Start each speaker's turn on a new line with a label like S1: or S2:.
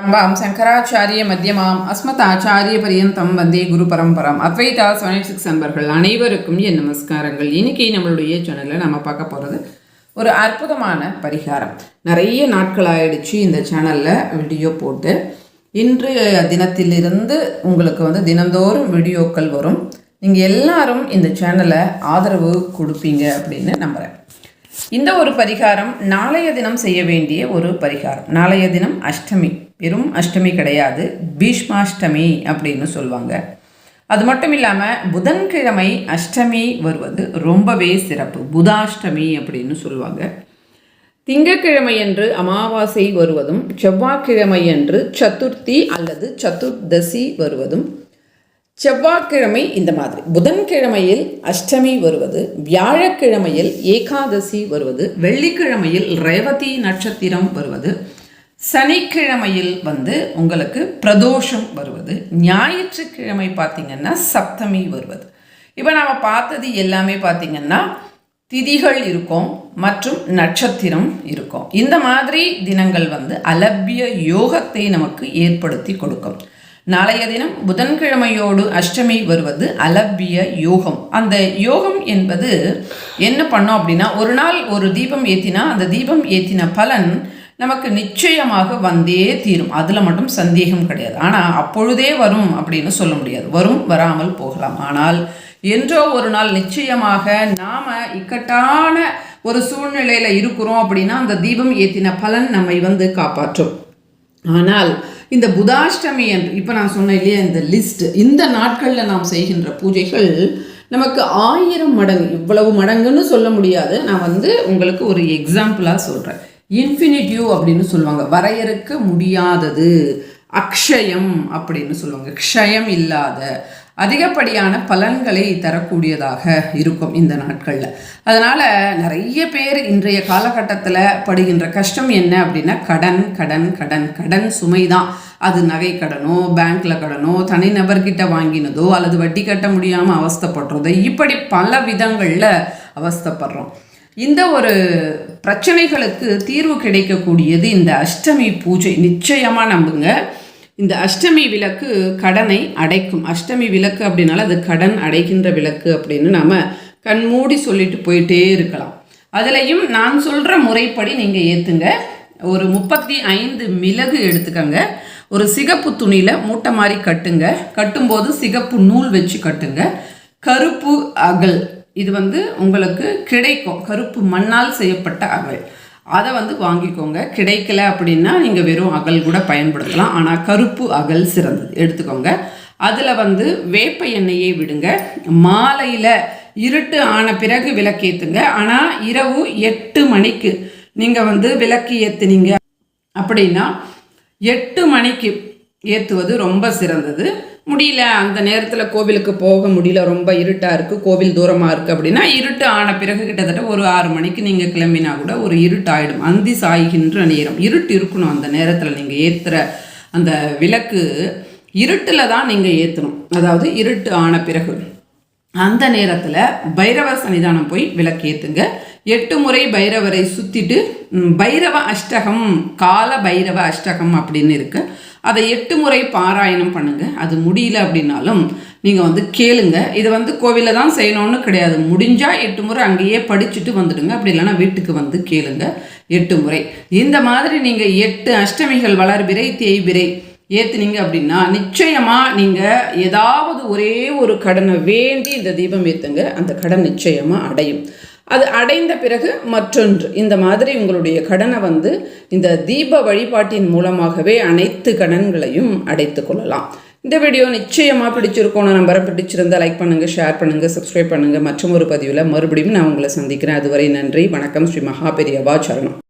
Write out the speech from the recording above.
S1: அம்பாம் சங்கராச்சாரிய மத்தியமாம் அஸ்மதாச்சாரிய பரியந்தம் வந்தே குரு பரம்பரம் Advaita seven six நண்பர்கள் அனைவருக்கும் என் நமஸ்காரங்கள். இன்னைக்கு நம்மளுடைய சேனலில் நம்ம பார்க்க போகிறது ஒரு அற்புதமான பரிகாரம். நிறைய நாட்கள் ஆயிடுச்சு இந்த சேனலில் வீடியோ போட்டு. இன்று தினத்திலிருந்து உங்களுக்கு வந்து தினந்தோறும் வீடியோக்கள் வரும். நீங்கள் எல்லாரும் இந்த சேனலை ஆதரவு கொடுப்பீங்க அப்படின்னு நம்புகிறேன் இந்த ஒரு பரிகாரம் நாளைய தினம் செய்ய வேண்டிய ஒரு பரிகாரம். நாளைய தினம் அஷ்டமி. வெறும் அஷ்டமி கிடையாது. பீஷ்மாஷ்டமி அப்படின்னு சொல்லுவாங்க அது மட்டும் இல்லாமல் புதன்கிழமை அஷ்டமி வருவது ரொம்பவே சிறப்பு. புதாஷ்டமி அப்படின்னு சொல்லுவாங்க திங்கக்கிழமையன்று அமாவாசை வருவதும் செவ்வாய்க்கிழமையன்று சதுர்த்தி அல்லது சதுர்தசி வருவதும் செவ்வாய்க்கிழமை இந்த மாதிரி. புதன்கிழமையில் அஷ்டமி வருவது வியாழக்கிழமையில் ஏகாதசி வருவது வெள்ளிக்கிழமையில் ரேவதி நட்சத்திரம் வருவது சனிக்கிழமையில் வந்து உங்களுக்கு பிரதோஷம் வருவது ஞாயிற்றுக்கிழமை பார்த்திங்கன்னா சப்தமி வருவது. இப்போ நாம் பார்த்தது எல்லாமே பார்த்திங்கன்னா திதிகள் இருக்கும் மற்றும் நட்சத்திரம் இருக்கும். இந்த மாதிரி தினங்கள் வந்து அலபிய யோகத்தை நமக்கு ஏற்படுத்தி கொடுக்கும். நாளைய தினம் புதன்கிழமையோடு அஷ்டமி வருவது அலப்பிய யோகம். அந்த யோகம் என்பது என்ன பண்ணோம் அப்படின்னா ஒரு நாள் ஒரு தீபம் ஏற்றினா அந்த தீபம் ஏற்றின பலன் நமக்கு நிச்சயமாக வந்தே தீரும். அதில் மட்டும் சந்தேகம் கிடையாது. ஆனால் அப்பொழுதே வரும் அப்படின்னு சொல்ல முடியாது. வரும் வராமல் போகலாம். ஆனால் என்றோ ஒரு நாள் நிச்சயமாக நாம் இக்கட்டான ஒரு சூழ்நிலையில் இருக்கிறோம் அப்படின்னா அந்த தீபம் ஏற்றின பலன் நம்மை வந்து காப்பாற்றும். ஆனால் இந்த புதாஷ்டமி என்று இப்போ நான் சொன்னேன் இல்லையா இந்த லிஸ்ட் இந்த நாட்களில் நாம் செய்கின்ற பூஜைகள் நமக்கு ஆயிரம் மடங்கு இவ்வளவு மடங்குன்னு சொல்ல முடியாது. நான் வந்து உங்களுக்கு ஒரு எக்ஸாம்பிளாக சொல்கிறேன் இன்ஃபினிட்டிவ் அப்படின்னு சொல்லுவாங்க. வரையறுக்க முடியாதது. அக்ஷயம் அப்படின்னு சொல்லுவாங்க. க்ஷயம் இல்லாத அதிகப்படியான பலன்களை தரக்கூடியதாக இருக்கும் இந்த நாட்களில். அதனால் நிறைய பேர் இன்றைய காலகட்டத்தில் படுகின்ற கஷ்டம் என்ன அப்படின்னா கடன் கடன் கடன் கடன் சுமை தான். அது நகை கடனோ பேங்க்கில் கடனோ தனிநபர்கிட்ட வாங்கினதோ அல்லது வட்டி கட்ட முடியாமல் அவஸ்தப்படுறதோ இப்படி பல விதங்களில் அவஸ்தப்படுறோம். இந்த ஒரு பிரச்சனைகளுக்கு தீர்வு கிடைக்கக்கூடியது இந்த அஷ்டமி பூஜை. நிச்சயமாக நம்புங்க. இந்த அஷ்டமி விளக்கு கடனை அடைக்கும். அஷ்டமி விளக்கு அப்படின்னால அது கடன் அடைக்கின்ற விளக்கு அப்படின்னு நாம் கண்மூடி சொல்லிட்டு போயிட்டே இருக்கலாம். அதுலேயும் நான் சொல்கிற முறைப்படி நீங்கள் ஏற்றுங்க ஒரு முப்பத்தி ஐந்து மிளகு எடுத்துக்கங்க. ஒரு சிகப்பு துணியில் மூட்டை மாதிரி கட்டுங்க. கட்டும்போது சிகப்பு நூல் வச்சு கட்டுங்க. கருப்பு அகல். இது வந்து உங்களுக்கு கிடைக்கும். கருப்பு மண்ணால் செய்யப்பட்ட அகல். அதை வந்து வாங்கிக்கோங்க. கிடைக்கல அப்படின்னா நீங்கள் வெறும் அகல் கூட பயன்படுத்தலாம். ஆனால் கருப்பு அகல் சிறந்தது. எடுத்துக்கோங்க. அதில் வந்து வேப்ப எண்ணெயை விடுங்க. மாலையில் இருட்டு ஆன பிறகு விளக்கேற்றுங்க ஆனால் இரவு எட்டு மணிக்கு நீங்கள் வந்து விளக்கு ஏற்றுனீங்க அப்படின்னா எட்டு மணிக்கு ஏற்றுவது ரொம்ப சிறந்தது. முடியல அந்த நேரத்தில் கோவிலுக்கு போக முடியல ரொம்ப இருட்டாக இருக்குது கோவில் தூரமாக இருக்குது அப்படின்னா இருட்டு ஆன பிறகு கிட்டத்தட்ட ஒரு ஆறு மணிக்கு நீங்கள் கிளம்பினா கூட ஒரு இருட்டாயிடும் அந்தி சாய்கின்ற நேரம். இருட்டு இருக்கணும் அந்த நேரத்தில் நீங்கள் ஏற்றுற அந்த விளக்கு இருட்டில் தான் நீங்கள் ஏற்றணும் அதாவது இருட்டு ஆன பிறகு. அந்த நேரத்தில் பைரவ சன்னிதானம் போய் விளக்கு ஏற்றுங்க எட்டு முறை பைரவரை சுற்றிட்டு பைரவ அஷ்டகம் கால பைரவ அஷ்டகம் அப்படின்னு இருக்குது அதை எட்டு முறை பாராயணம் பண்ணுங்கள் அது முடியல அப்படின்னாலும் நீங்கள் வந்து கேளுங்க. இதை வந்து கோவிலில் தான் செய்யணும்னு கிடையாது. முடிஞ்சால் எட்டு முறை அங்கேயே படிச்சுட்டு வந்துடுங்க. அப்படி இல்லைன்னா வீட்டுக்கு வந்து கேளுங்க. எட்டு முறை. இந்த மாதிரி நீங்கள் எட்டு அஷ்டமிகள் வளர்பிறை தேய்பிறை ஏற்றுனீங்க அப்படின்னா நிச்சயமாக நீங்கள் ஏதாவது ஒரே ஒரு கடனை வேண்டி இந்த தீபம் ஏற்றுங்க அந்த கடன் நிச்சயமாக அடையும். அது அடைந்த பிறகு மற்றொன்று. இந்த மாதிரி உங்களுடைய கடனை வந்து இந்த தீப வழிபாட்டின் மூலமாகவே அனைத்து கடன்களையும் அடைத்து கொள்ளலாம். இந்த வீடியோ நிச்சயமாக பிடிச்சிருக்கோம். நம்பரை பிடிச்சிருந்தால் லைக் பண்ணுங்கள் ஷேர் பண்ணுங்கள் சப்ஸ்கிரைப் பண்ணுங்கள் மற்றும் ஒரு பதிவில் மறுபடியும் நான் உங்களை சந்திக்கிறேன். அதுவரை நன்றி வணக்கம். ஸ்ரீ மகாபெரியவா சரணம்.